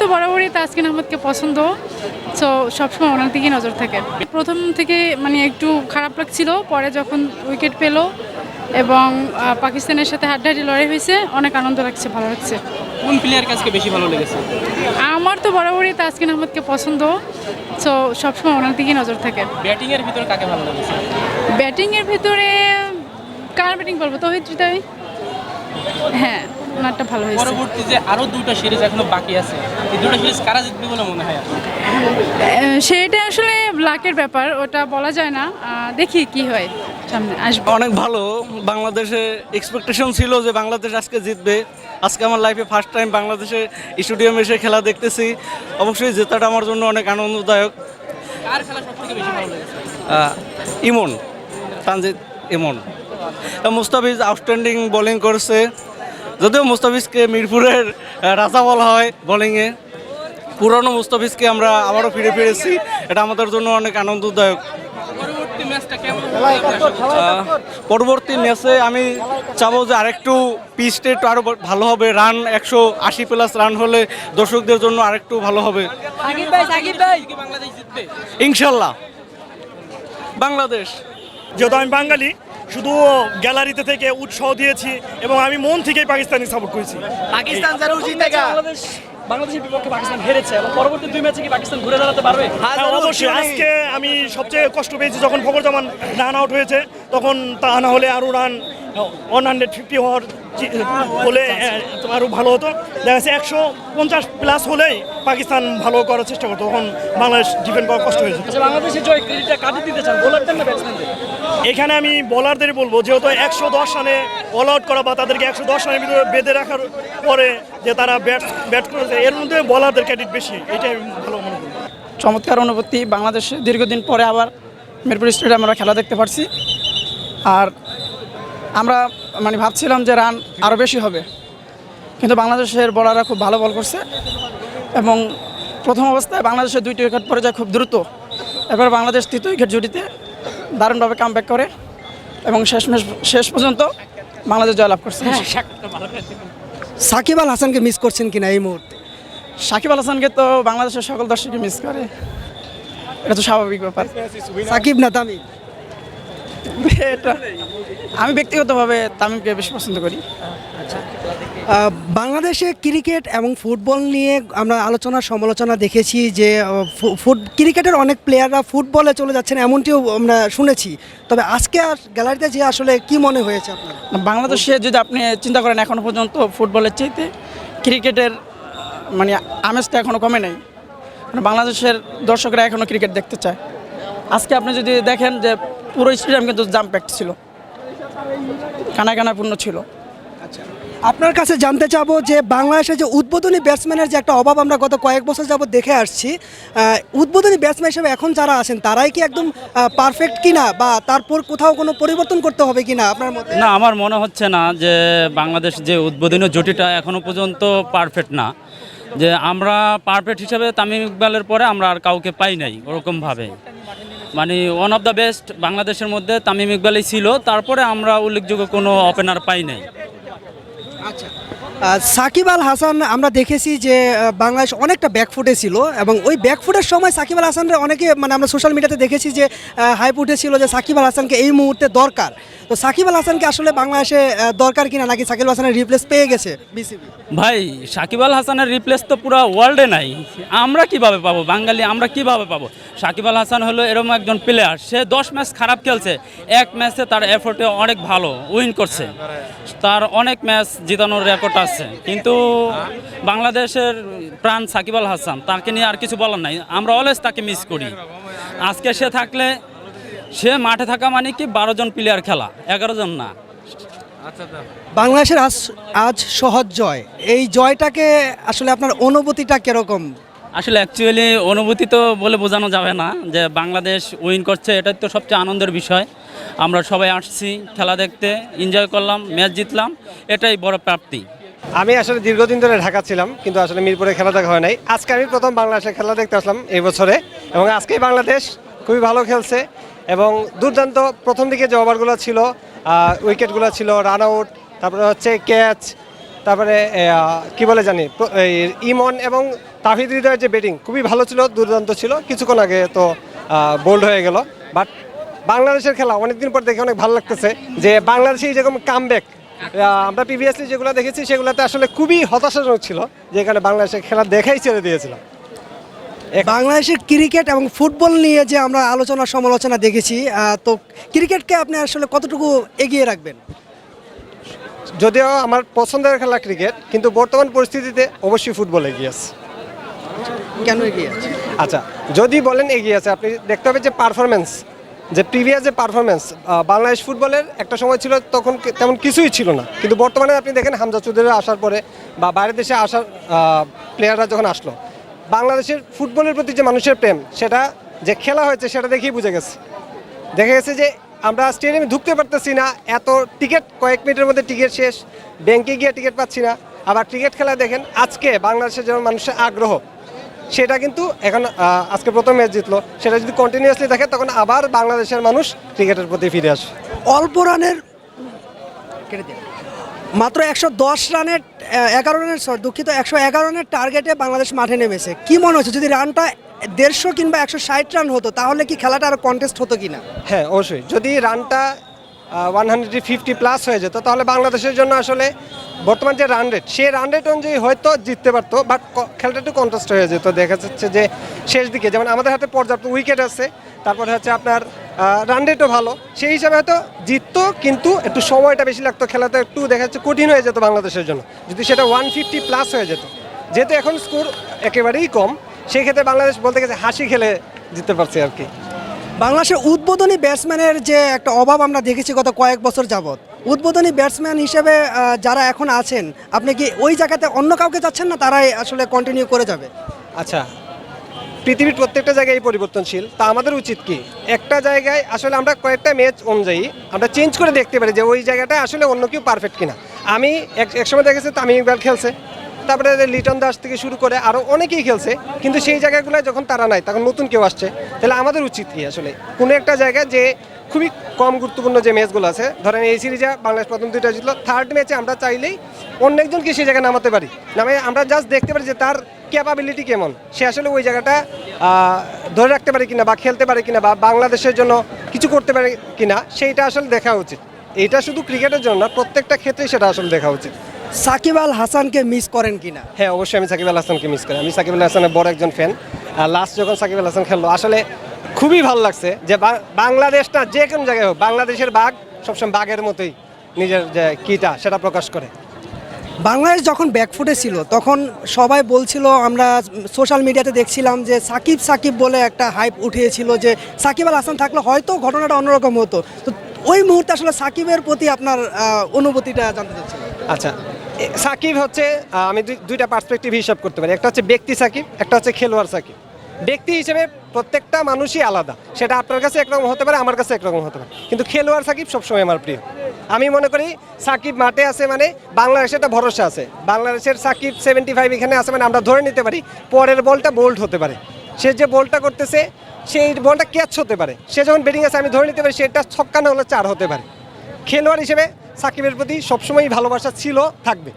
তো বরাবরই তাসকিন আহমেদকে পছন্দ। সো সবসময় ওনার দিকেই নজর থাকে। প্রথম থেকে মানে একটু খারাপ লাগছিল পরে যখন উইকেট পেল এবং পাকিস্তানের সাথে হাড্ডাহাড্ডি লড়াই হয়েছে অনেক আনন্দ লাগছে ভালো লাগছে। কোন প্লেয়ার কাছকে বেশি ভালো লেগেছে? আমার তো বরাবরই তাসকিন আহমেদকে পছন্দ। সো সবসময় ওনার দিকেই নজর থাকে। ব্যাটিংয়ের ভিতরে কাকে ভালো লেগেছে? ব্যাটিংয়ের ভিতরে কার ব্যাটিং বলব? তহিদ হৃদয়? হ্যাঁ। ওনারটা ভালো হয়েছে। পরবর্তী যে আরও দুটো সিরিজ এখনও বাকি আছে এই দুটো সিরিজ কারা জিতবে বলে মনে হয়? সেটা আসলে লাকের ব্যাপার ওটা বলা যায় না। দেখি কি হয় সামনে আসবে। অনেক ভালো। বাংলাদেশে এক্সপেকটেশন ছিল যে বাংলাদেশ আজকে জিতবে। আজকে আমার লাইফে ফার্স্ট টাইম বাংলাদেশে স্টেডিয়ামে এসে খেলা দেখতেছি। অবশ্যই জেতাটা আমার জন্য অনেক আনন্দদায়ক। কার খেলা সবথেকে বেশি ভালো লেগেছে? ইমন তানজিদ ইমন। তা মুস্তাফিজ আউটস্ট্যান্ডিং বোলিং করছে। যদিও মুস্তাফিজকে মিরপুরের রাজা বলা হয় বোলিংয়ে পুরনো মুস্তাফিজকে আমরা আবারও ফিরে ফিরেছি এটা আমাদের জন্য অনেক আনন্দদায়ক। পরবর্তী ম্যাচে আমি চাবো যে আরেকটু পিচটা একটু আরও ভালো হবে। রান একশো আশি প্লাস রান হলে দর্শকদের জন্য আরেকটু ভালো হবে। ইনশাল্লাহ। বাংলাদেশ। যেহেতু আমি বাঙালি শুধু গ্যালারিতে থেকে উৎসাহ দিয়েছি এবং আমি মন থেকেই পাকিস্তানি সাপোর্ট করেছি। পাকিস্তান বাংলাদেশ বাংলাদেশের বিপক্ষে পাকিস্তান হেরেছে এবং পরবর্তী দুই ম্যাচে কি পাকিস্তান ঘুরে দাঁড়াতে পারবে? হ্যাঁ, অবশ্যই। আজকে আমি সবচেয়ে কষ্ট পেয়েছি যখন ফখর জামান রান আউট হয়েছে তখন তা না হলে আরও রান ওয়ান হান্ড্রেড ফিফটি হওয়ার হলে আরও ভালো হতো। দেখা যাচ্ছে একশো পঞ্চাশ প্লাস হলেই পাকিস্তান ভালো করার চেষ্টা করতো। তখন বাংলাদেশ ডিফেন্ড করা কষ্ট হয়েছে। আচ্ছা বাংলাদেশের জয় ক্রেডিটটা কাকে দিতে চান বোলারদের না ব্যাটসম্যানদের এখানে আমি বোলারদের বলব, যেহেতু একশো দশ রানে অল আউট করা বা তাদেরকে একশো দশ রানের ভিতরে বেঁধে রাখার পরে যে তারা ব্যাট ব্যাট করেছে, এর মধ্যে বলারদের ক্রেডিট বেশি, এটাই আমি ভালো মনে করি। চমৎকার অনুভূতি, বাংলাদেশে দীর্ঘদিন পরে আবার মিরপুর স্টেডিয়ামে আমরা খেলা দেখতে পারছি। আর আমরা মানে ভাবছিলাম যে রান আরও বেশি হবে, কিন্তু বাংলাদেশের বলাররা খুব ভালো বল করছে এবং প্রথম অবস্থায় বাংলাদেশের দুইটি উইকেট পরে যায় খুব দ্রুত। এবার বাংলাদেশ তৃতীয় উইকেট জুটিতে দারুণভাবে কাম ব্যাক করে এবং শেষ শেষ পর্যন্ত বাংলাদেশ জয়লাভ করছে। সাকিব আল হাসানকে মিস করছেন কিনা এই মুহূর্তে? সাকিব আল হাসানকে তো বাংলাদেশের সকল দর্শকই মিস করে। এটা তো স্বাভাবিক ব্যাপার। সাকিব না তামিম? এটা আমি ব্যক্তিগতভাবে তামিমকে বেশি পছন্দ করি। বাংলাদেশে ক্রিকেট এবং ফুটবল নিয়ে আমরা আলোচনা সমালোচনা দেখেছি যে ফুট ক্রিকেটের অনেক প্লেয়াররা ফুটবলে চলে যাচ্ছেন এমনটিও আমরা শুনেছি। তবে আজকে আর গ্যালারিতে যে আসলে কি মনে হয়েছে আপনার? বাংলাদেশে যদি আপনি চিন্তা করেন এখনও পর্যন্ত ফুটবলের চাইতে ক্রিকেটের মানে আমেজটা এখনও কমে নেই। মানে বাংলাদেশের দর্শকরা এখনও ক্রিকেট দেখতে চায়। আজকে আপনি যদি দেখেন যে পুরো স্টেডিয়াম কিন্তু জাম প্যাক্ট ছিল। কানায় কানায় পূর্ণ ছিল আপনার কাছে জানতে চাবো যে বাংলাদেশে যে উদ্বোধনী ব্যাটসম্যানের যে একটা অভাব আমরা গত কয়েক বছর যাবত দেখে আসছি উদ্বোধনী ব্যাটসম্যান হিসেবে এখন যারা আছেন তারাই কি একদম পারফেক্ট কিনা বা তারপর কোথাও কোনো পরিবর্তন করতে হবে কিনা আপনার মতে? না আমার মনে হচ্ছে না যে বাংলাদেশ যে উদ্বোধনী জুটিটা এখনও পর্যন্ত পারফেক্ট না। যে আমরা পারফেক্ট হিসেবে তামিম ইকবালের পরে আমরা আর কাউকে পাই নাই ওরকমভাবে। মানে ওয়ান অফ দ্য বেস্ট বাংলাদেশের মধ্যে তামিম ইকবালই ছিল। তারপরে আমরা উল্লেখযোগ্য কোনো ওপেনার পাই নাই। আহ, সাকিব আল হাসান, আমরা দেখেছি যে বাংলাদেশ অনেকটা ব্যাকফুটে ছিল এবং ওই ব্যাকফুটের সময় সাকিব আল হাসানরে অনেকে মানে আমরা সোশ্যাল মিডিয়াতে দেখেছি যে হাইপ উঠেছিল যে সাকিব আল হাসানকে এই মুহূর্তে দরকার। তো সাকিব আল হাসানকে আসলে বাংলাদেশে দরকার কিনা নাকি সাকিব আল হাসানের রিপ্লেস পেয়ে গেছে বিসিবি ভাই, সাকিব আল হাসানের রিপ্লেস তো পুরো ওয়ার্ল্ডে নাই। আমরা কীভাবে পাবো? বাঙালি আমরা কীভাবে পাবো? সাকিব আল হাসান হলো এরকম একজন প্লেয়ার সে দশ ম্যাচ খারাপ খেলছে। এক ম্যাচে তার এফোর্টে অনেক ভালো উইন করছে। তার অনেক ম্যাচ জিতানোর রেকর্ড আছে। কিন্তু বাংলাদেশের প্রাণ সাকিব আল হাসান তাকে নিয়ে আর কিছু বলার নাই। আমরা অলওয়েজ তাকে মিস করি। আজকে সে থাকলে সে মাঠে থাকা মানে কি বারো জন প্লেয়ার খেলা এগারো জন না। বাংলাদেশের আজ আজ সহজ জয়। এই জয়টাকে আসলে আপনার অনুভূতিটা কীরকম? আসলে অ্যাকচুয়ালি অনুভূতি তো বলে বোঝানো যাবে না যে বাংলাদেশ উইন করছে এটাই তো সবচেয়ে আনন্দের বিষয়। আমরা সবাই আসছি খেলা দেখতে এনজয় করলাম ম্যাচ জিতলাম এটাই বড় প্রাপ্তি। আমি আসলে দীর্ঘদিন ধরে ঢাকা ছিলাম, কিন্তু আসলে মিরপুরে খেলা দেখা হয় নাই। আজকে আমি প্রথম বাংলাদেশের খেলা দেখতে আসলাম এই বছরে এবং আজকেই বাংলাদেশ খুবই ভালো খেলছে এবং দুর্দান্ত প্রথম দিকে যে ওভারগুলো ছিল উইকেটগুলো ছিল রান আউট তারপরে হচ্ছে ক্যাচ তারপরে কি বলে জানি ইমন এবং তাহিদ হৃদয়ের যে ব্যাটিং খুবই ভালো ছিল, দুর্দান্ত ছিল। কিছুক্ষণ আগে তো বোল্ড হয়ে গেল। বাট বাংলাদেশের খেলা অনেকদিন পর দেখে অনেক ভালো লাগতেছে যে বাংলাদেশে যেরকম কামব্যাক আমরা প্রিভিয়াসলি যেগুলো দেখেছি সেগুলোতে আসলে খুবই হতাশাজনক ছিল যেখানে বাংলাদেশের খেলা দেখাই ছেড়ে দিয়েছিলাম। বাংলাদেশের ক্রিকেট এবং ফুটবল নিয়ে যে আমরা আলোচনা সমালোচনা দেখেছি তো ক্রিকেটকে আপনি আসলে কতটুকু এগিয়ে রাখবেন? যদিও আমার পছন্দের খেলা ক্রিকেট কিন্তু বর্তমান পরিস্থিতিতে অবশ্যই ফুটবল এগিয়ে আছে। কেন এগিয়ে আছে? আচ্ছা যদি বলেন এগিয়ে আছে আপনি দেখতে হবে যে পারফরমেন্স যে প্রিভিয়াস যে পারফরমেন্স বাংলাদেশ ফুটবলের একটা সময় ছিল তখন তেমন কিছুই ছিল না। কিন্তু বর্তমানে আপনি দেখেন হামজা চৌধুরী আসার পরে বা বাইরের দেশে আসার প্লেয়াররা যখন আসলো, বাংলাদেশের ফুটবলের প্রতি যে মানুষের প্রেম, সেটা যে খেলা হয়েছে সেটা দেখেই বুঝে গেছে। দেখা গেছে যে আমরা স্টেডিয়ামে ঢুকতে পারতেছি না, এত টিকিট কয়েক মিনিটের মধ্যে টিকিট শেষ ব্যাংকে গিয়ে টিকিট পাচ্ছি না। আবার ক্রিকেট খেলা দেখেন, আজকে বাংলাদেশের যেমন মানুষের আগ্রহ সেটা কিন্তু এখন আজকে প্রথম ম্যাচ জিতলো। সেটা যদি কন্টিনিউয়াসলি দেখে তখন আবার বাংলাদেশের মানুষ ক্রিকেটের প্রতি ফিরে আসবে। অল্প রানের মাত্র একশো দশ রানের এগারো রানের sorry, দুঃখিত একশো এগারো রানের টার্গেটে বাংলাদেশ মাঠে নেমেছে। কি মনে হচ্ছে যদি রানটা দেড়শো কিংবা একশো ষাট রান হতো তাহলে কি খেলাটা আরও কন্টেস্ট হতো কিনা? হ্যাঁ অবশ্যই। যদি রানটা ওয়ান হান্ড্রেড ফিফটি প্লাস হয়ে যেত। তাহলে বাংলাদেশের জন্য আসলে বর্তমান যে রান রেট সেই রান রেট অনুযায়ী হয়তো জিততে পারতো বাট খেলাটা একটু কন্ট্রাস্ট হয়ে যেত। দেখা যাচ্ছে যে শেষ দিকে, যেমন আমাদের হাতে পর্যাপ্ত উইকেট আছে, তারপরে হচ্ছে আপনার রান রেটও ভালো। সেই হিসাবে হয়তো জিততো, কিন্তু একটু সময়টা বেশি লাগতো। খেলাতে একটু দেখা যাচ্ছে কঠিন হয়ে যেত বাংলাদেশের জন্য। যদি সেটা ওয়ান ফিফটি প্লাস হয়ে যেত। যেহেতু এখন স্কোর একেবারেই কম সেই ক্ষেত্রে বাংলাদেশ বলতে গেছে হাসি খেলে জিততে পারছে আর কি। বাংলাদেশের উদ্বোধনী ব্যাটসম্যানের যে একটা অভাব আমরা দেখেছি গত কয়েক বছর যাবৎ, উদ্বোধনী ব্যাটসম্যান হিসেবে যারা এখন আছেন, আপনি কি ওই জায়গাতে অন্য কাউকে যাচ্ছেন না তারাই আসলে কন্টিনিউ করে যাবে? আচ্ছা পৃথিবীর প্রত্যেকটা জায়গায় পরিবর্তনশীল, তা আমাদের উচিত কি? একটা জায়গায় আসলে আমরা কয়েকটা ম্যাচ অনুযায়ী আমরা চেঞ্জ করে দেখতে পারি যে ওই জায়গাটা আসলে অন্য কেউ পারফেক্ট কিনা। আমি এক- একসময় দেখেছি তামিম ইকবাল খেলছে। তারপরে লিটন দাস থেকে শুরু করে আরও অনেকেই খেলছে, কিন্তু সেই জায়গাগুলো যখন তারা নাই, তখন নতুন কেউ আসছে। তাহলে আমাদের উচিত কি আসলে? কোনো একটা জায়গায় যে খুবই কম গুরুত্বপূর্ণ যে ম্যাচগুলো আছে, ধরেন এই সিরিজে বাংলাদেশ প্রথম দুইটা জিতলো থার্ড ম্যাচে আমরা চাইলেই অন্য একজনকে সেই জায়গায় নামাতে পারি। নামে আমরা জাস্ট দেখতে পারি যে তার ক্যাপাবিলিটি কেমন। সে আসলে ওই জায়গাটা ধরে রাখতে পারে কিনা বা খেলতে পারে কিনা বা বাংলাদেশের জন্য কিছু করতে পারে কিনা, সেইটা আসলে দেখা উচিত। এটা শুধু ক্রিকেটের জন্য প্রত্যেকটা ক্ষেত্রেই সেটা আসলে দেখা উচিত। সাকিব আল হাসানকে মিস করেন কিনা? হ্যাঁ অবশ্যই আমি সাকিব আল হাসানকে মিস করি। আমি সাকিব আল হাসানের বড় একজন ফ্যান লাস্ট যখন সাকিব আল হাসান খেললো আসলে খুবই ভালো লাগছে যে বা- বাংলাদেশটা যে কোনো জায়গায় হোক বাংলাদেশের বাঘ সবসময় বাঘের মতোই নিজের যে কীটা সেটা প্রকাশ করে। বাংলাদেশ যখন ব্যাকফুটে ছিল তখন সবাই বলছিল আমরা সোশ্যাল মিডিয়াতে দেখছিলাম যে সাকিব সাকিব বলে একটা হাইপ উঠিয়েছিল যে সাকিব আল হাসান থাকলে হয়তো ঘটনাটা অন্যরকম হতো। তো ওই মুহূর্তে আসলে সাকিবের প্রতি আপনার অনুভূতিটা জানতে চাচ্ছিলাম। আচ্ছা সাকিব হচ্ছে আমি দুই- দুইটা পার্সপেক্টিভ হিসাব করতে পারি। একটা হচ্ছে ব্যক্তি সাকিব, একটা হচ্ছে খেলোয়াড় সাকিব। ব্যক্তি হিসেবে প্রত্যেকটা মানুষই আলাদা। সেটা আপনার কাছে একরকম হতে পারে, আমার কাছে একরকম হতে পারে। কিন্তু খেলোয়াড় সাকিব সবসময় আমার প্রিয়। আমি মনে করি সাকিব মাঠে আছে মানে বাংলাদেশের একটা ভরসা আছে। বাংলাদেশের সাকিব সেভেন্টি ফাইভ এখানে আছে মানে আমরা ধরে নিতে পারি, পরের বলটা বোল্ড হতে পারে। সে যে বলটা করতেছে, সেই বলটা ক্যাচ হতে পারে। সে যখন ব্যাটিং আছে, আমি ধরে নিতে পারি, সেটা ছক্কা না হলে চার হতে পারে। খেলোয়াড় হিসেবে সাকিবের প্রতি সবসময়ই ভালোবাসা ছিল থাকবে।